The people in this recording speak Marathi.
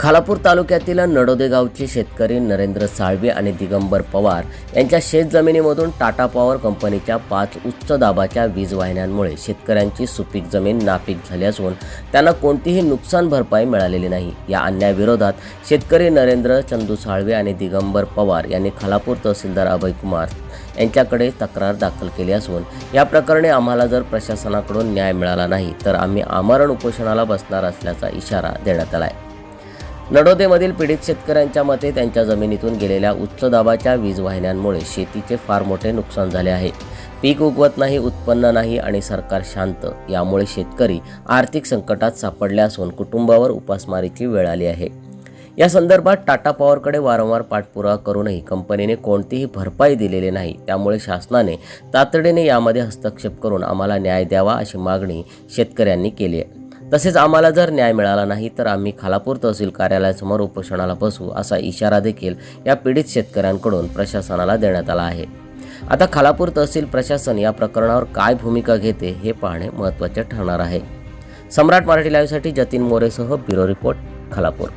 खालापूर तालुक्यातील नडोदे गावचे शेतकरी नरेंद्र साळवे आणि दिगंबर पवार यांच्या शेतजमिनीमधून टाटा पॉवर कंपनीच्या पाच उच्च दाबाच्या वीज वाहिन्यांमुळे शेतकऱ्यांची सुपीक जमीन नापीक झाली असून त्यांना कोणतीही नुकसान भरपाई मिळालेली नाही. या अन्यायाविरोधात शेतकरी नरेंद्र चंदू साळवे आणि दिगंबर पवार यांनी खालापूर तहसीलदार अभय कुमार यांच्याकडे तक्रार दाखल केली असून या प्रकरणी आम्हाला जर प्रशासनाकडून न्याय मिळाला नाही तर आम्ही आमरण उपोषणाला बसणार असल्याचा इशारा देण्यात आला आहे नडोदेमधील पीडित शेतकऱ्यांच्या मते त्यांच्या जमिनीतून गेलेल्या उच्च दाबाच्या वीज वाहिन्यांमुळे शेतीचे फार मोठे नुकसान झाले आहे. पीक उगवत नाही उत्पन्न नाही आणि सरकार शांत. यामुळे शेतकरी आर्थिक संकटात सापडले असून कुटुंबावर उपासमारीची वेळ आली आहे. या संदर्भात टाटा पॉवरकडे वारंवार पाठपुरावा करूनही कंपनीने कोणतीही भरपाई दिलेली नाही. त्यामुळे शासनाने तातडीने यामध्ये हस्तक्षेप करून आम्हाला न्याय द्यावा अशी मागणी शेतकऱ्यांनी केली आहे. तसेच आम्हाला जर न्याय मिळाला नाही तर आम्ही खालापूर तहसील कार्यालयासमोर उपोषणाला बसू असा इशारा देखील या पीडित शेतकऱ्यांकडून प्रशासनाला देण्यात आला आहे. आता खालापूर तहसील प्रशासन या प्रकरणावर काय भूमिका घेते हे पाहणे महत्त्वाचे ठरणार आहे. सम्राट मराठी लाईव्हसाठी जतीन मोरेसह ब्युरो रिपोर्ट खालापूर.